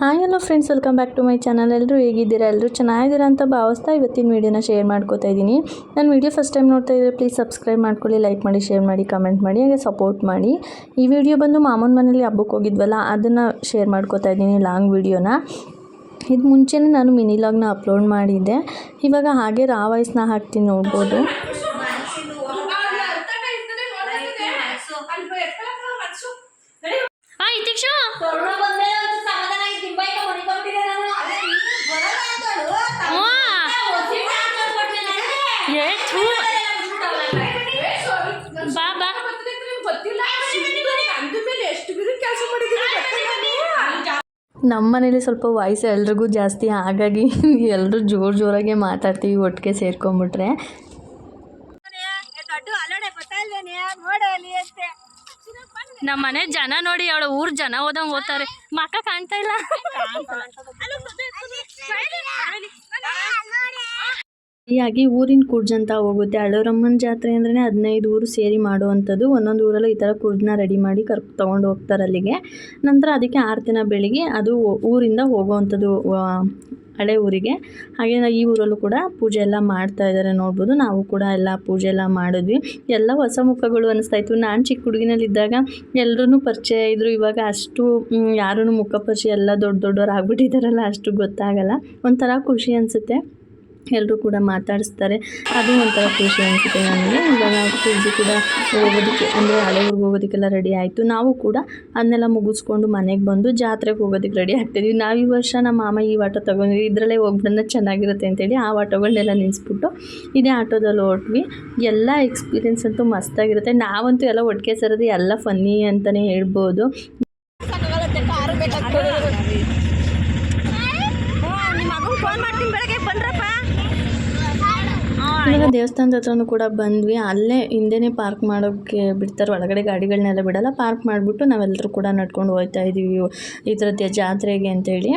Hi hello friends welcome back to my channel ಎಲ್ಲರೂ ಹೇಗಿದ್ದೀರಾ? ಎಲ್ಲರೂ ಚೆನ್ನಾಗಿದ್ದೀರಾ ಅಂತ ಭಾವಿಸ್ತಾ ಇವತ್ತಿನ ವೀಡಿಯೋನ ಶೇರ್ ಮಾಡ್ಕೋತಾ ಇದ್ದೀನಿ. ನನ್ನ ವೀಡಿಯೋ ಫಸ್ಟ್ ಟೈಮ್ ನೋಡ್ತಾ ಇದ್ದರೆ ಪ್ಲೀಸ್ ಸಬ್ಸ್ಕ್ರೈಬ್ ಮಾಡ್ಕೊಳ್ಳಿ ಲೈಕ್ ಮಾಡಿ ಶೇರ್ ಮಾಡಿ ಕಮೆಂಟ್ ಮಾಡಿ ಹಾಗೆ ಸಪೋರ್ಟ್ ಮಾಡಿ. ಈ ವಿಡಿಯೋ ಬಂದು ಮಾಮೂನ್ ಮನೇಲಿ ಹಬ್ಬಕ್ಕೆ ಹೋಗಿದ್ವಲ್ಲ ಅದನ್ನು ಶೇರ್ ಮಾಡ್ಕೋತಾ ಇದ್ದೀನಿ ಲಾಂಗ್ ವೀಡಿಯೋನ. ಇದು ಮುಂಚೆನೇ ನಾನು ಮಿನಿ ಲಾಗ್ನ ಅಪ್ಲೋಡ್ ಮಾಡಿದ್ದೆ. ಇವಾಗ ಹಾಗೆ ರಾ ವಾಯ್ಸ್ನ ಹಾಕ್ತೀನಿ ನೋಡ್ಬೋದು ಹಾಂ ಇತೀಕ್ಷು ಕೊರೋನಾ ಬಂದ್ಮೇಲೆ ಒಂದು ಸಮಾಧಾನ ಆಗಿ ದಿಂಬಾಯಿಗೆ ಹೊಡಿಕೊಂಬಿಟ್ಟಿದೆ ನಾನು. ಏ ಥೂ ಬಾ ಬಾ ನಮ್ಮ ಮನೇಲಿ ಸ್ವಲ್ಪ ವಾಯ್ಸ್ ಎಲ್ರಿಗೂ ಜಾಸ್ತಿ ಹಾಗಾಗಿ ಎಲ್ಲರೂ ಜೋರು ಜೋರಾಗೆ ಮಾತಾಡ್ತೀವಿ ಒಟ್ಟಿಗೆ ಸೇರ್ಕೊಂಬಿಟ್ರೆ. ನಮ್ಮ ಮನೆ ಜನ ನೋಡಿ ಅವಳ ಊರ್ ಜನ ಹೋದಂಗೆ ಓದ್ತಾರೆ. ಮಕ್ಕ ಕಾಣ್ತಾ ಇಲ್ಲ. ಹೀಗಾಗಿ ಊರಿನ ಕುರ್ಜ್ ಅಂತ ಹೋಗುತ್ತೆ. ಅಳೋರಮ್ಮನ ಜಾತ್ರೆ ಅಂದ್ರೆ ಹದಿನೈದು ಊರು ಸೇರಿ ಮಾಡುವಂಥದ್ದು. ಒಂದೊಂದು ಊರಲ್ಲೂ ಈ ಥರ ಕುರ್ಜನ್ನ ರೆಡಿ ಮಾಡಿ ಕರ್, ತೊಗೊಂಡು ಹೋಗ್ತಾರೆ ಅಲ್ಲಿಗೆ. ನಂತರ ಅದಕ್ಕೆ ಆರು ದಿನ ಬೆಳಿಗ್ಗೆ ಅದು ಊರಿಂದ ಹೋಗುವಂಥದ್ದು ಹಳೆ ಊರಿಗೆ. ಹಾಗೆ ಈ ಊರಲ್ಲೂ ಕೂಡ ಪೂಜೆ ಎಲ್ಲ ಮಾಡ್ತಾ ಇದ್ದಾರೆ ನೋಡ್ಬೋದು. ನಾವು ಕೂಡ ಎಲ್ಲ ಪೂಜೆ ಎಲ್ಲ ಮಾಡಿದ್ವಿ. ಎಲ್ಲ ಹೊಸ ಮುಖಗಳು ಅನಿಸ್ತಾ ಇತ್ತು ನಾನು ಚಿಕ್ಕ ಹುಡುಗಿನಲ್ಲಿದ್ದಾಗ ಎಲ್ಲರೂ ಪರಿಚಯ ಇದ್ದರು ಇವಾಗ ಅಷ್ಟು ಯಾರೂ ಮುಖ ಪರಿಚಯ ಎಲ್ಲ ದೊಡ್ಡ ದೊಡ್ಡವ್ರು ಆಗ್ಬಿಟ್ಟಿದ್ದಾರಲ್ಲ ಅಷ್ಟು ಗೊತ್ತಾಗಲ್ಲ. ಒಂಥರ ಖುಷಿ ಅನಿಸುತ್ತೆ. ಎಲ್ಲರೂ ಕೂಡ ಮಾತಾಡಿಸ್ತಾರೆ. ಅದು ಒಂಥರ ಖುಷಿ ಅನಿಸುತ್ತೆ ನನಗೆ. ಇವಾಗ ಪೂಜೆ ಕೂಡ ಹೋಗೋದಕ್ಕೆ, ಅಂದರೆ ಹಳೆ ಊರಿಗೆ ಹೋಗೋದಕ್ಕೆಲ್ಲ ರೆಡಿ ಆಯಿತು. ನಾವು ಕೂಡ ಅದನ್ನೆಲ್ಲ ಮುಗಿಸ್ಕೊಂಡು ಮನೆಗೆ ಬಂದು ಜಾತ್ರೆಗೆ ಹೋಗೋದಕ್ಕೆ ರೆಡಿ ಆಗ್ತಿದ್ವಿ. ನಾವು ಈ ವರ್ಷ ನಮ್ಮ ಮಾಮ ಈ ಆಟೋ ತೊಗೊಂಡ್ವಿ. ಇದರಲ್ಲೇ ಹೋಗಿ ಬಂದರೆ ಚೆನ್ನಾಗಿರುತ್ತೆ ಅಂತೇಳಿ ಆ ಆಟೋಗಳನ್ನೆಲ್ಲ ನಿಲ್ಲಿಸ್ಬಿಟ್ಟು ಇದೇ ಆಟೋದಲ್ಲಿ ಹೊರಟ್ವಿ. ಎಲ್ಲ ಎಕ್ಸ್ಪೀರಿಯೆನ್ಸ್ ಅಂತೂ ಮಸ್ತಾಗಿರುತ್ತೆ. ನಾವಂತೂ ಎಲ್ಲ ಒಟ್ಟಿಗೆ ಸೇರೋದು ಎಲ್ಲ ಫನ್ನಿ ಅಂತಲೇ ಹೇಳ್ಬೋದು. ಇವಾಗ ದೇವಸ್ಥಾನದ ಹತ್ರನು ಕೂಡ ಬಂದ್ವಿ. ಅಲ್ಲೇ ಹಿಂದೆನೆ ಪಾರ್ಕ್ ಮಾಡೋಕ್ಕೆ ಬಿಡ್ತಾರೆ. ಒಳಗಡೆ ಗಾಡಿಗಳನ್ನೆಲ್ಲ ಬಿಡಲ್ಲ. ಪಾರ್ಕ್ ಮಾಡಿಬಿಟ್ಟು ನಾವೆಲ್ಲರೂ ಕೂಡ ನಡ್ಕೊಂಡು ಹೋಗ್ತಾ ಇದ್ದೀವಿ. ಈ ಥರದ್ದು ಜಾತ್ರೆಗೆ ಅಂತೇಳಿ.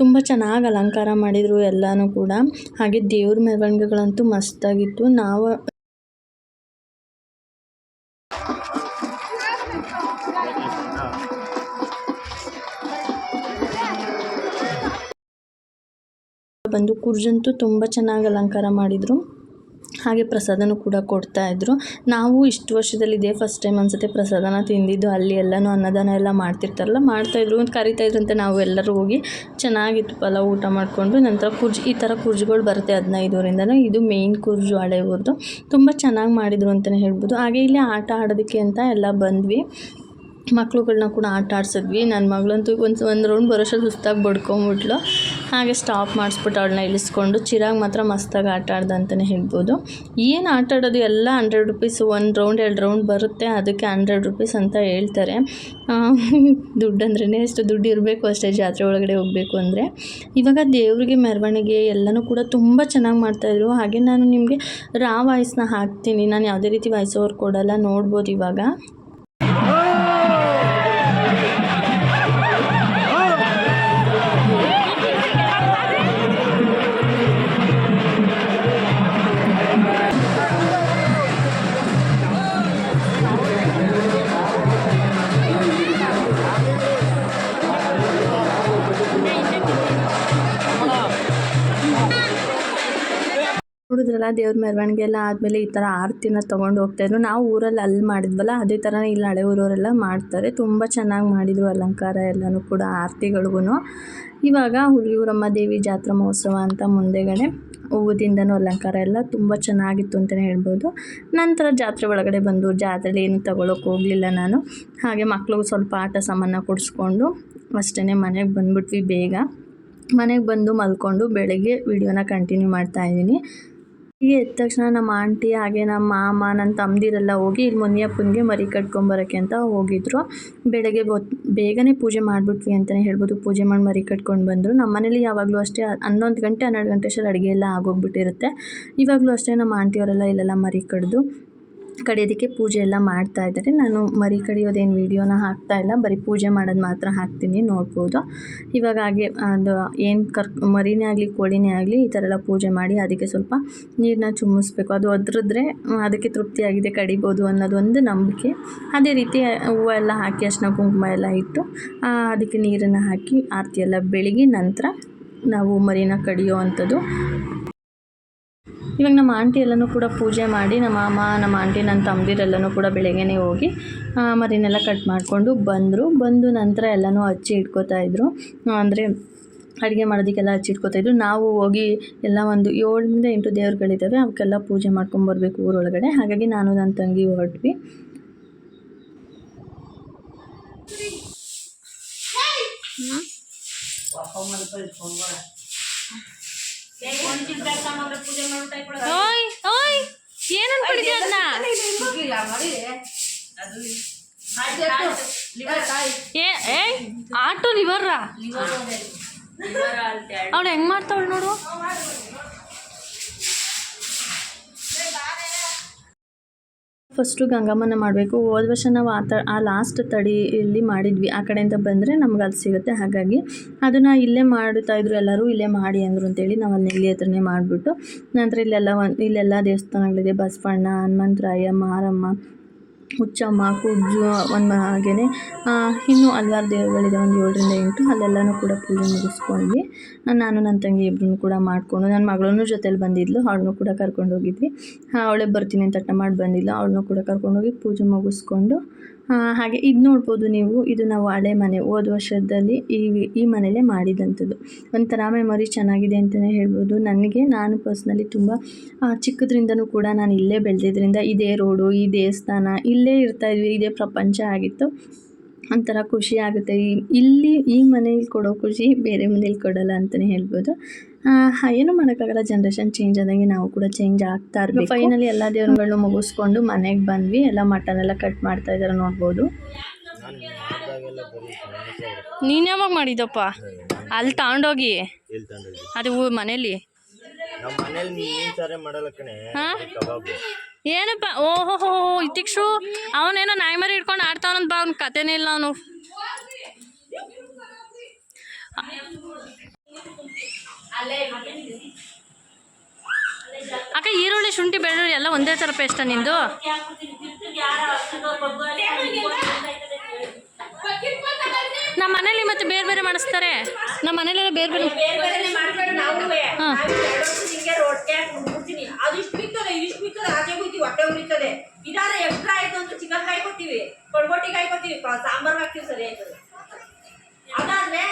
ತುಂಬ ಚೆನ್ನಾಗಿ ಅಲಂಕಾರ ಮಾಡಿದರು ಎಲ್ಲನೂ ಕೂಡ. ಹಾಗೆ ದೇವ್ರ ಮೆರವಣಿಗೆಗಳಂತೂ ಮಸ್ತಾಗಿತ್ತು ನಾವು ಬಂದು ಕುರ್ಜಂತೂ ತುಂಬ ಚೆನ್ನಾಗಿ ಅಲಂಕಾರ ಮಾಡಿದರು. ಹಾಗೆ ಪ್ರಸಾದನೂ ಕೂಡ ಕೊಡ್ತಾ ಇದ್ದರು ನಾವು ಇಷ್ಟು ವರ್ಷದಲ್ಲಿ ಇದೇ ಫಸ್ಟ್ ಟೈಮ್ ಅನ್ಸುತ್ತೆ ಪ್ರಸಾದನ ತಿಂದಿದ್ದು. ಅಲ್ಲಿ ಎಲ್ಲನೂ ಅನ್ನದಾನ ಎಲ್ಲ ಮಾಡ್ತಿರ್ತಾರಲ್ಲ ಮಾಡ್ತಾಯಿದ್ರು ಅಂತ ಕರಿತಾ ಅಂತ ನಾವು ಎಲ್ಲರೂ ಹೋಗಿ ಚೆನ್ನಾಗಿತ್ತು ಪಲಾವ್ ಊಟ ಮಾಡಿಕೊಂಡು. ನಂತರ ಕುರ್ಜ್, ಈ ಥರ ಕುರ್ಜ್ಗಳು ಬರುತ್ತೆ ಹದಿನೈದೂರಿಂದನೂ. ಇದು ಮೇಯ್ನ್ ಕುರ್ಜು ಹಳೆ ಊರ್ದು ತುಂಬ ಚೆನ್ನಾಗಿ ಮಾಡಿದರು ಅಂತಲೇ ಹೇಳ್ಬೋದು. ಹಾಗೆ ಇಲ್ಲಿ ಆಟ ಆಡೋದಕ್ಕೆ ಅಂತ ಎಲ್ಲ ಬಂದ್ವಿ. ಮಕ್ಳುಗಳ್ನ ಕೂಡ ಆಟ ಆಡ್ಸಿದ್ವಿ. ನನ್ನ ಮಗಳಂತೂ ಒಂದು ಒಂದು ರೌಂಡ್ ಬರೋಷ್ಟು ಸುಸ್ತಾಗಿ ಬಡ್ಕೊಂಬಿಟ್ಲು. ಹಾಗೆ ಸ್ಟಾಪ್ ಮಾಡಿಸ್ಬಿಟ್ಟು ಅವಳನ್ನ ಇಳಿಸ್ಕೊಂಡು ಚಿರಾಗ್ ಮಾತ್ರ ಮಸ್ತಾಗಿ ಆಟ ಆಡ್ದ ಅಂತಲೇ ಹೇಳ್ಬೋದು. ಏನು ಆಟ ಆಡೋದು? ಎಲ್ಲ ಹಂಡ್ರೆಡ್ ರುಪೀಸ್ ಒಂದು ರೌಂಡ್ ಎರಡು ರೌಂಡ್ ಬರುತ್ತೆ. ಅದಕ್ಕೆ ಹಂಡ್ರೆಡ್ ರುಪೀಸ್ ಅಂತ ಹೇಳ್ತಾರೆ. ದುಡ್ಡು ಅಂದ್ರೇ ಎಷ್ಟು ದುಡ್ಡು ಇರಬೇಕು ಅಷ್ಟೇ ಜಾತ್ರೆ ಒಳಗಡೆ ಹೋಗಬೇಕು ಅಂದರೆ. ಇವಾಗ ದೇವರಿಗೆ ಮೆರವಣಿಗೆ ಎಲ್ಲನೂ ಕೂಡ ತುಂಬ ಚೆನ್ನಾಗಿ ಮಾಡ್ತಾಯಿದ್ರು ಹಾಗೆ ನಾನು ನಿಮಗೆ ರಾ ವಾಯ್ಸ್ನ ಹಾಕ್ತೀನಿ. ನಾನು ಯಾವುದೇ ರೀತಿ ವಾಯ್ಸ್ ಓವರ್ ಕೊಡೋಲ್ಲ, ನೋಡ್ಬೋದು ಇವಾಗ. ನೋಡಿದ್ರಲ್ಲ ದೇವ್ರ ಮೆರವಣಿಗೆ ಎಲ್ಲ ಆದಮೇಲೆ ಈ ಥರ ಆರತಿನ ತೊಗೊಂಡು ಹೋಗ್ತಾಯಿದ್ರು ನಾವು ಊರಲ್ಲಿ ಅಲ್ಲಿ ಮಾಡಿದ್ವಲ್ಲ, ಅದೇ ಥರ ಇಲ್ಲಿ ಹಳೆ ಊರವರೆಲ್ಲ ಮಾಡ್ತಾರೆ. ತುಂಬ ಚೆನ್ನಾಗಿ ಮಾಡಿದರು ಅಲಂಕಾರ ಎಲ್ಲನೂ ಕೂಡ ಆರತಿಗಳಿಗೂ ಇವಾಗ ಹುಲಿಯೂರಮ್ಮ ದೇವಿ ಜಾತ್ರಾ ಮಹೋತ್ಸವ ಅಂತ ಮುಂದೆಗಡೆ ಹೂವುದಿಂದನೂ ಅಲಂಕಾರ ಎಲ್ಲ ತುಂಬ ಚೆನ್ನಾಗಿತ್ತು ಅಂತಲೇ ಹೇಳ್ಬೋದು. ನಂತರ ಜಾತ್ರೆ ಒಳಗಡೆ ಬಂದು ಜಾತ್ರೆಲಿ ಏನು ತಗೊಳ್ಳೋಕೆ ಹೋಗಲಿಲ್ಲ ನಾನು. ಹಾಗೆ ಮಕ್ಳಿಗೂ ಸ್ವಲ್ಪ ಆಟ ಸಾಮಾನ ಕೊಡಿಸ್ಕೊಂಡು ಅಷ್ಟೇ ಮನೆಗೆ ಬಂದುಬಿಟ್ವಿ ಬೇಗ. ಮನೆಗೆ ಬಂದು ಮಲ್ಕೊಂಡು ಬೆಳಗ್ಗೆ ವಿಡಿಯೋನ ಕಂಟಿನ್ಯೂ ಮಾಡ್ತಾ ಇದ್ದೀನಿ. ಹೀಗೆ ಎದ್ದ ತಕ್ಷಣ ನಮ್ಮ ಆಂಟಿ, ಹಾಗೆ ನಮ್ಮ ಮಾಮ, ನನ್ನ ತಮ್ಮದಿರೆಲ್ಲ ಹೋಗಿ ಇಲ್ಲಿ ಮುನಿಯಪ್ಪನಿಗೆ ಮರಿ ಕಟ್ಕೊಂಬರೋಕ್ಕೆ ಅಂತ ಹೋಗಿದ್ರು. ಬೆಳಗ್ಗೆ ಬೇಗನೆ ಪೂಜೆ ಮಾಡಿಬಿಟ್ವಿ ಅಂತಲೇ ಹೇಳ್ಬೋದು. ಪೂಜೆ ಮಾಡಿ ಮರಿ ಕಟ್ಕೊಂಡು ಬಂದರು. ನಮ್ಮ ಮನೇಲಿ ಯಾವಾಗಲೂ ಅಷ್ಟೇ, ಹನ್ನೊಂದು ಗಂಟೆ, ಹನ್ನೆರಡು ಗಂಟೆ ಅಷ್ಟರಲ್ಲಿ ಅಡುಗೆ ಎಲ್ಲ ಆಗೋಗ್ಬಿಟ್ಟಿರುತ್ತೆ. ಇವಾಗಲೂ ಅಷ್ಟೇ ನಮ್ಮ ಆಂಟಿಯವರೆಲ್ಲ ಇಲ್ಲೆಲ್ಲ ಮರಿ ಕಡ್ದು ಕಡಿಯೋದಕ್ಕೆ ಪೂಜೆ ಎಲ್ಲ ಮಾಡ್ತಾ ಇದ್ದಾರೆ. ನಾನು ಮರಿ ಕಡಿಯೋದೇನು ವೀಡಿಯೋನ ಹಾಕ್ತಾ ಇಲ್ಲ. ಬರೀ ಪೂಜೆ ಮಾಡೋದು ಮಾತ್ರ ಹಾಕ್ತೀನಿ ನೋಡ್ಬೋದು. ಇವಾಗ ಹಾಗೆ ಅದು ಏನು ಕರ್ ಮರಿನೇ ಆಗಲಿ ಕೋಳಿನೇ ಆಗಲಿ ಈ ಥರ ಎಲ್ಲ ಪೂಜೆ ಮಾಡಿ ಅದಕ್ಕೆ ಸ್ವಲ್ಪ ನೀರನ್ನ ಚುಮ್ಮಿಸ್ಬೇಕು. ಅದು ಒದ್ರಿದ್ರೆ ಆ, ಅದಕ್ಕೆ ತೃಪ್ತಿಯಾಗಿದೆ ಕಡಿಬೋದು ಅನ್ನೋದು ಒಂದು ನಂಬಿಕೆ. ಅದೇ ರೀತಿ ಹೂವು ಎಲ್ಲ ಹಾಕಿ ಅರ್ಶಿನ ಕುಂಕುಮ ಎಲ್ಲ ಇಟ್ಟು ಅದಕ್ಕೆ ನೀರನ್ನು ಹಾಕಿ ಆರತಿ ಎಲ್ಲ ಬೆಳಗಿ ನಂತರ ನಾವು ಮರಿನ ಕಡಿಯೋ ಅಂಥದ್ದು ಇವಾಗ ನಮ್ಮ ಆಂಟಿ ಎಲ್ಲನೂ ಕೂಡ ಪೂಜೆ ಮಾಡಿ ನಮ್ಮ ಮಾಮ ನಮ್ಮ ಆಂಟಿ ನನ್ನ ತಮ್ಮದಿರೆಲ್ಲನೂ ಕೂಡ ಬೆಳಗ್ಗೆನೇ ಹೋಗಿ ಮರಿನೆಲ್ಲ ಕಟ್ ಮಾಡಿಕೊಂಡು ಬಂದರು. ಬಂದು ನಂತರ ಎಲ್ಲನೂ ಹಚ್ಚಿ ಇಟ್ಕೋತಾ ಇದ್ರು. ಅಂದರೆ ಅಡುಗೆ ಮಾಡೋದಕ್ಕೆಲ್ಲ ಹಚ್ಚಿಟ್ಕೋತಾಯಿದ್ರು ನಾವು ಹೋಗಿ ಎಲ್ಲ ಒಂದು ಏಳರಿಂದ ಎಂಟು ದೇವ್ರುಗಳಿದ್ದಾವೆ ಅವಕ್ಕೆಲ್ಲ ಪೂಜೆ ಮಾಡ್ಕೊಂಬರ್ಬೇಕು ಊರೊಳಗಡೆ. ಹಾಗಾಗಿ ನಾನು ನನ್ನ ತಂಗಿ ಹೊರಟ್ವಿ. ಓಯ್ ಓಯ್ ಏನು ಅನ್ಕೊಂಡಿದ್ಯ ಅದನ್ನ ಏ ಏ ಆಟೋ ಲಿವರ್ರಾ? ಅವ್ಳು ಹೆಂಗ್ ಮಾಡ್ತಾವಳು ನೋಡು? ಫಸ್ಟು ಗಂಗಮ್ಮನ ಮಾಡಬೇಕು. ಹೋದ ವರ್ಷ ನಾವು ಆ ತ, ಆ ಲಾಸ್ಟ್ ತಡಿಯಲ್ಲಿ ಮಾಡಿದ್ವಿ. ಆ ಕಡೆಯಿಂದ ಬಂದರೆ ನಮ್ಗೆ ಅಲ್ಲಿ ಸಿಗುತ್ತೆ. ಹಾಗಾಗಿ ಅದನ್ನು ಇಲ್ಲೇ ಮಾಡ್ತಾ ಇದ್ರು. ಎಲ್ಲರೂ ಇಲ್ಲೇ ಮಾಡಿ ಅಂದರು ಅಂತೇಳಿ ನಾವು ಅಲ್ಲಿ ನೆಲ್ಲಿ ಹತ್ರನೇ ಮಾಡಿಬಿಟ್ಟು ನಂತರ ಇಲ್ಲೆಲ್ಲ ಒಂದು ಇಲ್ಲೆಲ್ಲ ದೇವಸ್ಥಾನಗಳಿದೆ. ಬಸವಣ್ಣ ಹನುಮಂತರಾಯ ಮಾರಮ್ಮ ಹುಚ್ಚಮ್ಮ ಕುಜ್ಜು ಒಂದು ಹಾಗೆಯೇ ಇನ್ನೂ ಹಲ್ವಾರು ದೇವರುಗಳಿದೆ, ಒಂದು ಏಳರಿಂದ ಎಂಟು. ಅಲ್ಲೆಲ್ಲನೂ ಕೂಡ ಪೂಜೆ ಮುಗಿಸ್ಕೊಂಡ್ವಿ. ನಾನು ನನ್ನ ತಂಗಿ ಇಬ್ಬರನ್ನು ಕೂಡ ಮಾಡಿಕೊಂಡು ನನ್ನ ಮಗಳನ್ನೂ ಜೊತೆಲಿ ಬಂದಿದ್ಲು. ಅವಳನ್ನೂ ಕೂಡ ಕರ್ಕೊಂಡು ಹೋಗಿದ್ವಿ. ಅವಳೇ ಬರ್ತೀನಿ ಅಂತ ಮಾಡಿ ಬಂದಿಲ್ಲ ಅವಳನ್ನೂ ಕೂಡ ಕರ್ಕೊಂಡೋಗಿ ಪೂಜೆ ಮುಗಿಸ್ಕೊಂಡು ಹಾಗೆ ಇದು ನೋಡ್ಬೋದು ನೀವು. ಇದು ನಾವು ಹಳೆ ಮನೆ, ಹೋದ ವರ್ಷದಲ್ಲಿ ಈ ಈ ಮನೇಲೆ ಮಾಡಿದಂಥದ್ದು. ಒಂಥರ ಮೆಮೊರಿ ಚೆನ್ನಾಗಿದೆ ಅಂತಲೇ ಹೇಳ್ಬೋದು. ನನಗೆ, ನಾನು ಪರ್ಸ್ನಲಿ ತುಂಬ ಚಿಕ್ಕದ್ರಿಂದನೂ ಕೂಡ ನಾನು ಇಲ್ಲೇ ಬೆಳೆದಿದ್ದರಿಂದ ಇದೇ ರೋಡು ಈ ದೇವಸ್ಥಾನ ಇಲ್ಲೇ ಇರ್ತಾಯಿದ್ವಿ ಇದೇ ಪ್ರಪಂಚ ಆಗಿತ್ತು. ಒಂಥರ ಖುಷಿ ಆಗುತ್ತೆ. ಇಲ್ಲಿ ಈ ಮನೇಲಿ ಕೊಡೋ ಖುಷಿ ಬೇರೆ ಮನೇಲಿ ಕೊಡೋಲ್ಲ ಅಂತಲೇ ಹೇಳ್ಬೋದು. ಏನೂ ಮಾಡೋಕ್ಕಾಗಲ್ಲ. ಜನ್ರೇಷನ್ ಚೇಂಜ್ ಆದಂಗೆ ನಾವು ಕೂಡ ಚೇಂಜ್ ಆಗ್ತಾ ಇರ್ಬೇಕು. ಫೈನಲಿ ಎಲ್ಲ ದೇವ್ರುಗಳನ್ನೂ ಮುಗಿಸ್ಕೊಂಡು ಮನೆಗೆ ಬಂದ್ವಿ. ಎಲ್ಲ ಮಟನ್ ಎಲ್ಲ ಕಟ್ ಮಾಡ್ತಾ ಇದ್ದಾರೆ ನೋಡ್ಬೋದು. ನೀನ್ ಯಾವಾಗ ಮಾಡಿದಪ್ಪ ಅಲ್ಲಿ ತಗೊಂಡೋಗಿ ಅದು ಮನೇಲಿ? ಮಾಡಲ್ಲ ಕಣೆ. ಏನಪ್ಪ? ಓಹೋ ಇತಿಕ್ಷು. ಅವನೇನೋ ನಾಯಿ ಮರಿ ಹಿಡ್ಕೊಂಡು ಆಡ್ತಾವನಂತ ಬಾ, ಅವ್ನ ಕತೆನೇ ಇಲ್ಲ ಅವನು. ಅಕ್ಕ, ಈರುಳ್ಳಿ, ಶುಂಠಿ, ಬೆಳ್ಳುಳ್ಳಿ ಎಲ್ಲ ಒಂದೇ ಥರ ಪೇಸ್ಟ ನಿಂದು? ನಮ್ಮ ಮನೇಲಿ ಮತ್ತೆ ಬೇರೆ ಬೇರೆ ಮಾಡಿಸ್ತಾರೆ. ನಮ್ಮ ಮನೇಲೆಲ್ಲ ಬೇರೆ ಬೇರೆ ಹಾಂ. ಅದು ಇಷ್ಟು ಬಿತ್ತಲ್ಲ ಇದಿಷ್ಟು ಬಿತ್ತಲ್ಲ ಆಚೆ ಹೋಗ್ತೀವಿ ಹೊಟ್ಟೆ ಉರಿತದೆ. ಇದಾರೆ ಎಕ್ಸ್ಟ್ರಾ ಆಯ್ತು ಅಂತ ಚಿಕನ್ ಕಾಯ್ಕೊತೀವಿ. ಕೊಡ್ಬೋಟಿ ಕಾಯ್ಕೊತೀವಿ ಸಾಂಬಾರ್ ಹಾಕ್ತೀವಿ ಸರಿ ಆಯ್ತದೆ. ಅದಾದ್ರೆ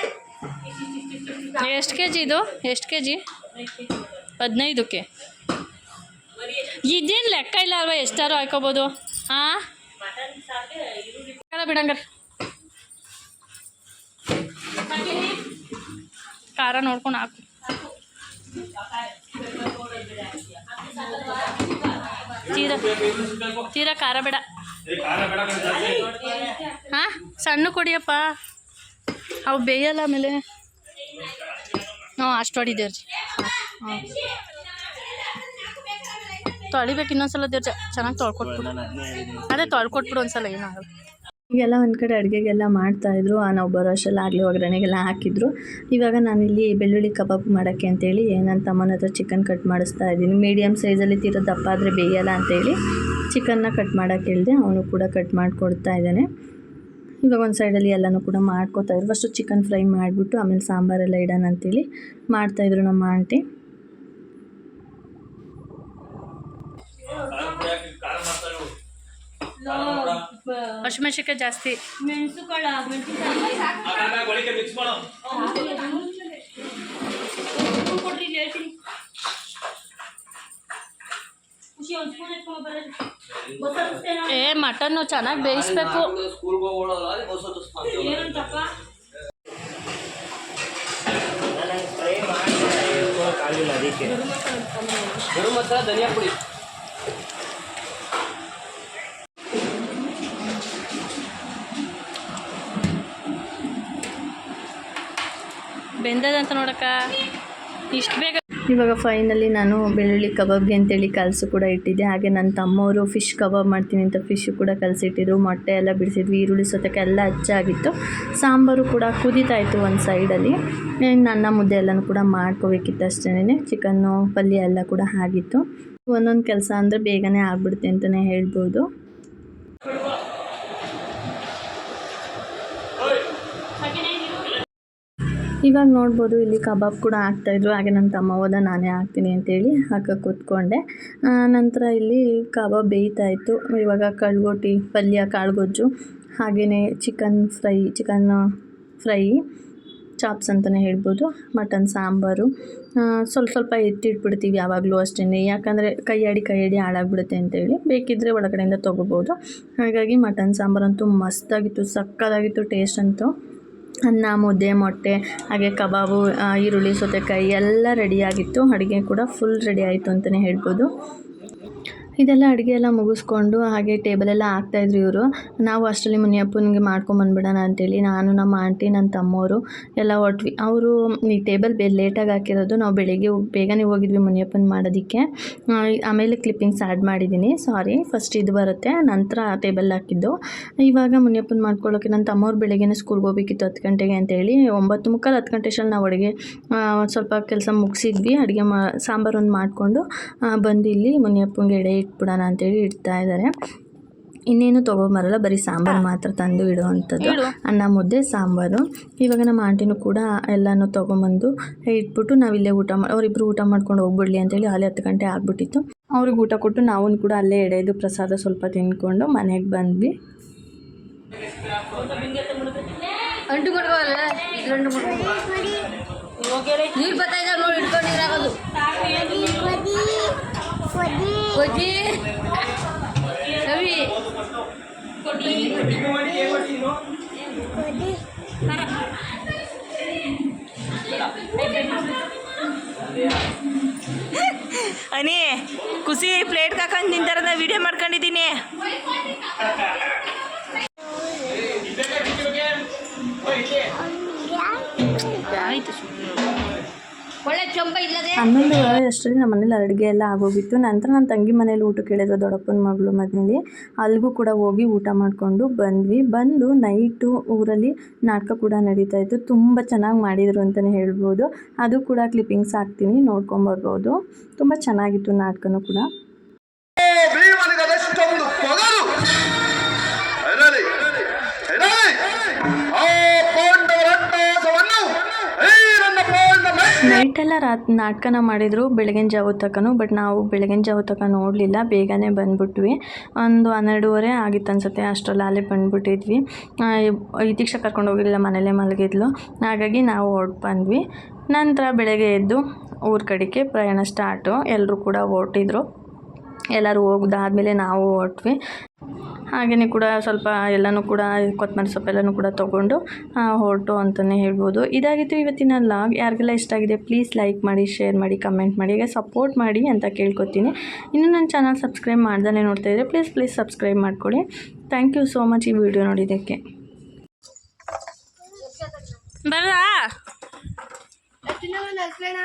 ಇಷ್ಟ್ ಇಷ್ಟ್ ಇಷ್ಟ್ ಇಷ್ಟ್ ಇಷ್ಟ್ ಇಷ್ಟ್ ಎಷ್ಟು ಕೆ ಜಿ ಇದು? ಎಷ್ಟು ಕೆ ಜಿ ಹದಿನೈದಕ್ಕೆ. ಇದೇನು ಲೆಕ್ಕ ಇಲ್ಲ ಅಲ್ವಾ ಎಷ್ಟಾರು ಹಾಕೋಬೋದು ಹಾಂ ಬಿಡಂಗಾರ. ಖಾರ ನೋಡ್ಕೊಂಡು ಹಾಕು. ತೀರ ತೀರ ಖಾರ ಬೇಡ. ಹಾಂ, ಸಣ್ಣ ಕೊಡಿಯಪ್ಪ. ಅವು ಬೇಯಲ್ಲ ಆಮೇಲೆ. ಹ್ಞೂ, ಅಷ್ಟು ಹೊಡಿದೇವ್ರಿ ಹಾಂ ತೊಳಿಬೇಕು ಇನ್ನೊಂದ್ಸಲ ದೇವ್ರ ಚೆನ್ನಾಗಿ ತೊಳ್ಕೊಟ್ಬಿಡು. ಅದೇ ತೊಳ್ಕೊಟ್ಬಿಡು ಒಂದ್ಸಲ ಏನಾಗಲ್ಲ ಈಗೆಲ್ಲ ಒಂದು ಕಡೆ ಅಡುಗೆಗೆಲ್ಲ ಮಾಡ್ತಾಯಿದ್ರು ನಾವು ಬರೋ ಅಷ್ಟೆಲ್ಲ ಆಗಲಿ ಒಗ್ಗರಣೆಗೆಲ್ಲ ಹಾಕಿದ್ರು. ಇವಾಗ ನಾನಿಲ್ಲಿ ಬೆಳ್ಳುಳ್ಳಿ ಕಬಾಬ್ ಮಾಡೋಕ್ಕೆ ಅಂತೇಳಿ ನನ್ನ ತಮ್ಮನ ಹತ್ರ ಚಿಕನ್ ಕಟ್ ಮಾಡಿಸ್ತಾ ಇದ್ದೀನಿ. ಮೀಡಿಯಮ್ ಸೈಜಲ್ಲಿ ತೀರ ದಪ್ಪ ಆದರೆ ಬೇಯಲ್ಲ ಅಂತೇಳಿ ಚಿಕನ್ನ ಕಟ್ ಮಾಡೋಕ್ಕೆ ಹೇಳಿದೆ, ಅವನು ಕೂಡ ಕಟ್ ಮಾಡಿಕೊಡ್ತಾ ಇದ್ದಾನೆ. ಇವಾಗ ಒಂದು ಸೈಡಲ್ಲಿ ಎಲ್ಲನೂ ಕೂಡ ಮಾಡ್ಕೋತಾಯಿದ್ರು ಫಸ್ಟು ಚಿಕನ್ ಫ್ರೈ ಮಾಡಿಬಿಟ್ಟು ಆಮೇಲೆ ಸಾಂಬಾರೆಲ್ಲ ಇಡೋಣ ಅಂತೇಳಿ ಮಾಡ್ತಾಯಿದ್ರು ನಮ್ಮ ಆಂಟಿ ಹಸಿಮೆಣ್ಸಿಕಾಯಿ ಜಾಸ್ತಿ. ಏ ಮಟನ್ನು ಚೆನ್ನಾಗಿ ಬೇಯಿಸ್ಬೇಕು. ನಾನು ಫ್ರೈ ಮಾಡಿ ಕಾಲಿಲ್ಲ ಬೆಂದದಂತ ನೋಡಕ್ಕ. ಇಷ್ಟು ಬೇಗ ಇವಾಗ ಫೈನಲಿ ನಾನು ಬೆಳ್ಳುಳ್ಳಿ ಕಬಾಬ್ಗೆ ಅಂತೇಳಿ ಕಲಸು ಕೂಡ ಇಟ್ಟಿದ್ದೆ. ಹಾಗೆ ನನ್ನ ತಮ್ಮವರು ಫಿಶ್ ಕಬಾಬ್ ಮಾಡ್ತೀನಿ ಅಂತ ಫಿಶ್ ಕೂಡ ಕಲಸಿಟ್ಟಿದ್ರು. ಮೊಟ್ಟೆ ಎಲ್ಲ ಬಿಡಿಸಿದ್ವಿ, ಈರುಳ್ಳಿ ಎಲ್ಲ ಹಚ್ಚಾಗಿತ್ತು ಸಾಂಬಾರು ಕೂಡ ಕುದೀತಾ ಇತ್ತು ಒಂದು ಸೈಡಲ್ಲಿ ಇನ್ನು ಅನ್ನ ಮುದ್ದೆ ಎಲ್ಲನೂ ಕೂಡ ಮಾಡ್ಕೋಬೇಕಿತ್ತು ಅಷ್ಟೇ ಚಿಕನ್ನು ಪಲ್ಯ ಎಲ್ಲ ಕೂಡ ಆಗಿತ್ತು. ಒಂದೊಂದು ಕೆಲಸ ಅಂದರೆ ಬೇಗನೆ ಆಗ್ಬಿಡುತ್ತೆ ಅಂತಲೇ ಹೇಳ್ಬೋದು. ಇವಾಗ ನೋಡ್ಬೋದು, ಇಲ್ಲಿ ಕಬಾಬ್ ಕೂಡ ಹಾಕ್ತಾಯಿದ್ರು ಹಾಗೆ ನನ್ನ ತಮ್ಮ ಹೋದ, ನಾನೇ ಹಾಕ್ತೀನಿ ಅಂತೇಳಿ ಹಾಕ ಕೂತ್ಕೊಂಡೆ. ನಂತರ ಇಲ್ಲಿ ಕಬಾಬ್ ಬೇಯ್ತಾ ಇತ್ತು. ಇವಾಗ ಕಳ್ಗೊಟ್ಟಿ ಪಲ್ಯ, ಕಾಳುಗೊಜ್ಜು ಹಾಗೆಯೇ chicken fry chicken fry, chops ಅಂತಲೇ ಹೇಳ್ಬೋದು, ಮಟನ್, ಸಾಂಬಾರು. ಸ್ವಲ್ಪ ಸ್ವಲ್ಪ ಎತ್ತಿಟ್ಬಿಡ್ತೀವಿ ಯಾವಾಗಲೂ ಅಷ್ಟೇ ಯಾಕಂದರೆ ಕೈಯಾಡಿ ಕೈಯಾಡಿ ಹಾಳಾಗ್ಬಿಡುತ್ತೆ ಅಂತೇಳಿ. ಬೇಕಿದ್ದರೆ ಒಳಗಡೆಯಿಂದ ತೊಗೋಬೋದು. ಹಾಗಾಗಿ ಮಟನ್ ಸಾಂಬಾರಂತೂ ಮಸ್ತಾಗಿತ್ತು ಸಕ್ಕತ್ತಾಗಿತ್ತು ಟೇಸ್ಟ್ ಅಂತೂ. ಅನ್ನ, ಮುದ್ದೆ, ಮೊಟ್ಟೆ, ಹಾಗೆ ಕಬಾಬು ಈರುಳ್ಳಿ, ಸೌತೆಕಾಯಿ ಎಲ್ಲ ರೆಡಿಯಾಗಿತ್ತು ಅಡುಗೆ ಕೂಡ ಫುಲ್ ರೆಡಿ ಆಯಿತು ಅಂತಲೇ ಹೇಳ್ಬೋದು. ಇದೆಲ್ಲ ಅಡುಗೆ ಎಲ್ಲ ಮುಗಿಸ್ಕೊಂಡು ಹಾಗೆ ಟೇಬಲೆಲ್ಲ ಹಾಕ್ತಾಯಿದ್ರು ಇವರು. ನಾವು ಅಷ್ಟರಲ್ಲಿ ಮುನಿಯಪ್ಪನಿಗೆ ಮಾಡ್ಕೊಂಬಂದ್ಬಿಡೋಣ ಅಂತೇಳಿ ನಾನು, ನಮ್ಮ ಆಂಟಿ ನನ್ನ ತಮ್ಮವರು ಎಲ್ಲ ಹೊಟ್ವಿ ಅವರು ಈ ಟೇಬಲ್ ಬೇ ಲೇಟಾಗಿ ಹಾಕಿರೋದು. ನಾವು ಬೆಳಿಗ್ಗೆ ಬೇಗನೆ ಹೋಗಿದ್ವಿ ಮುನಿಯಪ್ಪನ ಮಾಡೋದಕ್ಕೆ. ಆಮೇಲೆ ಕ್ಲಿಪ್ಪಿಂಗ್ಸ್ ಆ್ಯಡ್ ಮಾಡಿದ್ದೀನಿ ಸಾರಿ ಫಸ್ಟ್ ಇದು ಬರುತ್ತೆ, ನಂತರ ಟೇಬಲ್ ಹಾಕಿದ್ದು. ಇವಾಗ ಮುನಿಯಪ್ಪನ ಮಾಡ್ಕೊಳ್ಳೋಕೆ ನನ್ನ ತಮ್ಮವ್ರು ಬೆಳಿಗ್ಗೆ ಸ್ಕೂಲ್ಗೆ ಹೋಗ್ಬೇಕಿತ್ತು ಹತ್ತು ಗಂಟೆಗೆ ಅಂತೇಳಿ. ಒಂಬತ್ತು ಮುಕ್ಕಾಲು ಹತ್ತು ಗಂಟೆ ಅಷ್ಟರಲ್ಲಿ ನಾವು ಅಡುಗೆ ಸ್ವಲ್ಪ ಕೆಲಸ ಮುಗಿಸಿದ್ವಿ. ಅಡುಗೆ ಮಾ, ಸಾಂಬಾರು ಒಂದು ಮಾಡಿಕೊಂಡು ಬಂದು ಇಲ್ಲಿ ಮುನಿಯಪ್ಪಂಗೆ ಎಡೆ ಇಟ್ಬಿಡೋಣ ಅಂತೇಳಿ ಇಡ್ತಾ ಇದ್ದಾರೆ. ಇನ್ನೇನು ತೊಗೊಂಬರಲ್ಲ ಬರೀ ಸಾಂಬಾರು ಮಾತ್ರ ತಂದು ಇಡುವಂಥದ್ದು. ಅನ್ನ ಮುದ್ದೆ ಸಾಂಬಾರು. ಇವಾಗ ನಮ್ಮ ಆಂಟಿನೂ ಕೂಡ ಎಲ್ಲನೂ ತೊಗೊಂಬಂದು ಇಟ್ಬಿಟ್ಟು ನಾವಿಲ್ಲೇ ಊಟ ಮಾಡಿ ಅವರಿಬ್ಬರು ಊಟ ಮಾಡ್ಕೊಂಡು ಹೋಗ್ಬಿಡ್ಲಿ ಅಂತೇಳಿ ಅಲ್ಲಿ ಹತ್ತು ಗಂಟೆ ಆಗ್ಬಿಟ್ಟಿತ್ತು. ಅವ್ರಿಗೆ ಊಟ ಕೊಟ್ಟು ನಾವು ಕೂಡ ಅಲ್ಲೇ ಎಡೆದು ಪ್ರಸಾದ ಸ್ವಲ್ಪ ತಿನ್ಕೊಂಡು ಮನೆಗೆ ಬಂದ್ವಿ. ನೀರು ಬರ್ತಾ ಇದ್ದಾರೆ ನೋಡಿ ಇಟ್ಕೊಂಡು ರವಿ ಅನಿ ಖುಷಿ ಪ್ಲೇಟ್ ಕಾಕೊಂಡು ನಿಂತಾರದ ವಿಡಿಯೋ ಮಾಡ್ಕೊಂಡಿದ್ದೀನಿ. ಹನ್ನೊಂದುವರೆ ಅಷ್ಟರಲ್ಲಿ ನಮ್ಮ ಮನೇಲಿ ಅಡುಗೆ ಎಲ್ಲ ಆಗೋಗಿತ್ತು. ನಂತರ ನನ್ನ ತಂಗಿ ಮನೇಲಿ ಊಟ ಕೇಳಿದ್ರು ದೊಡ್ಡಪ್ಪನ ಮಗಳು ಮನೇಲಿ ಅಲ್ಲಿಗೂ ಕೂಡ ಹೋಗಿ ಊಟ ಮಾಡಿಕೊಂಡು ಬಂದ್ವಿ. ಬಂದು ನೈಟು ಊರಲ್ಲಿ ನಾಟಕ ಕೂಡ ನಡೀತಾ ಇತ್ತು. ತುಂಬ ಚೆನ್ನಾಗಿ ಮಾಡಿದರು ಅಂತಲೇ ಹೇಳ್ಬೋದು. ಅದು ಕೂಡ ಕ್ಲಿಪ್ಪಿಂಗ್ಸ್ ಹಾಕ್ತೀನಿ ನೋಡ್ಕೊಂಬರ್ಬೋದು ತುಂಬ ಚೆನ್ನಾಗಿತ್ತು ನಾಟಕನೂ ಕೂಡ. ನೈಟೆಲ್ಲ ರಾತ್ ನಾಟಕನ ಮಾಡಿದರು ಬೆಳಗಿನ ಜಾವ ತಕನು ಬಟ್ ನಾವು ಬೆಳಗಿನ ಜಾವ ತನಕ ನೋಡಲಿಲ್ಲ, ಬೇಗನೆ ಬಂದ್ಬಿಟ್ವಿ. ಒಂದು ಹನ್ನೆರಡೂವರೆ ಆಗಿತ್ತು ಅನ್ಸುತ್ತೆ, ಅಷ್ಟರಲ್ಲಿ ಅಲ್ಲೇ ಬಂದ್ಬಿಟ್ಟಿದ್ವಿ. ಇತಿಕ್ಷ ಕರ್ಕೊಂಡು ಹೋಗಿಲ್ಲ ಮನೇಲೇ ಮಲಗಿದ್ಲು. ಹಾಗಾಗಿ ನಾವು ಹೊರಟು ಬಂದ್ವಿ. ನಂತರ ಬೆಳಗ್ಗೆ ಎದ್ದು ಊರ ಕಡೆಗೆ ಪ್ರಯಾಣ ಸ್ಟಾರ್ಟು ಎಲ್ಲರೂ ಕೂಡ ಹೊರಟಿದ್ರು. ಎಲ್ಲರೂ ಹೋಗ್ದಾದ್ಮೇಲೆ ನಾವು ಹೊರಟ್ವಿ. ಹಾಗೆಯೇ ಕೂಡ ಸ್ವಲ್ಪ ಎಲ್ಲನೂ ಕೂಡ ಕೊತ್ತಂಬರಿ ಸೊಪ್ಪೆಲ್ಲನೂ ಕೂಡ ತೊಗೊಂಡು ಹೊರಟು ಅಂತಲೇ ಹೇಳ್ಬೋದು. ಇದಾಗಿತ್ತು ಇವತ್ತಿನ ಲಾಗ್. ಯಾರಿಗೆಲ್ಲ ಇಷ್ಟ ಆಗಿದೆ ಪ್ಲೀಸ್ ಲೈಕ್ ಮಾಡಿ ಶೇರ್ ಮಾಡಿ ಕಮೆಂಟ್ ಮಾಡಿ, ಹಾಗೆ ಸಪೋರ್ಟ್ ಮಾಡಿ ಅಂತ ಕೇಳ್ಕೊತೀನಿ. ಇನ್ನು ನನ್ನ ಚಾನಲ್ ಸಬ್ಸ್ಕ್ರೈಬ್ ಮಾಡ್ದೇ ನೋಡ್ತಾ ಇದ್ದರೆ ಪ್ಲೀಸ್ ಪ್ಲೀಸ್ ಸಬ್ಸ್ಕ್ರೈಬ್ ಮಾಡ್ಕೊಳ್ಳಿ ಥ್ಯಾಂಕ್ ಯು ಸೋ ಮಚ್ ಈ ವಿಡಿಯೋ ನೋಡಿದ್ದಕ್ಕೆ. ಹಸ್ಲೇನಾ